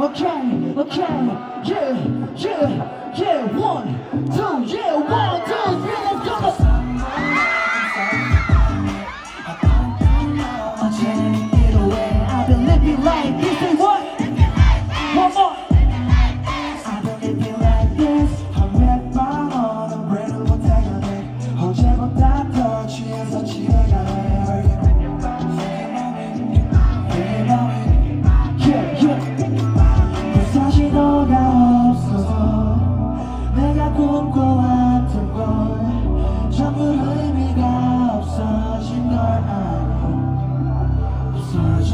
okay, okay, yeah, yeah, yeah. One, two, yeah, one, two, three, let's go. I've been like this.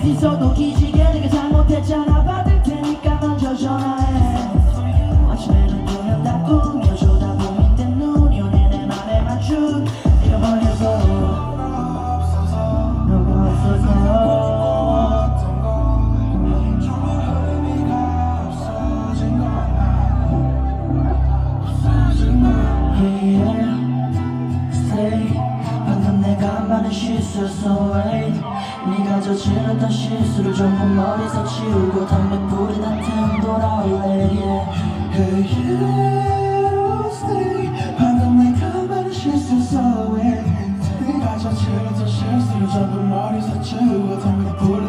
decisão do que diga. Wait 네가 저질렀던 실수를 전부 머리서 지우고 담배 태운 돌아올래. yeah. Hey you stay. 방금 내가 말한 실수였어 왜 네가 저질렀던 실수를 전부 머리서 지우고 담배 뿌리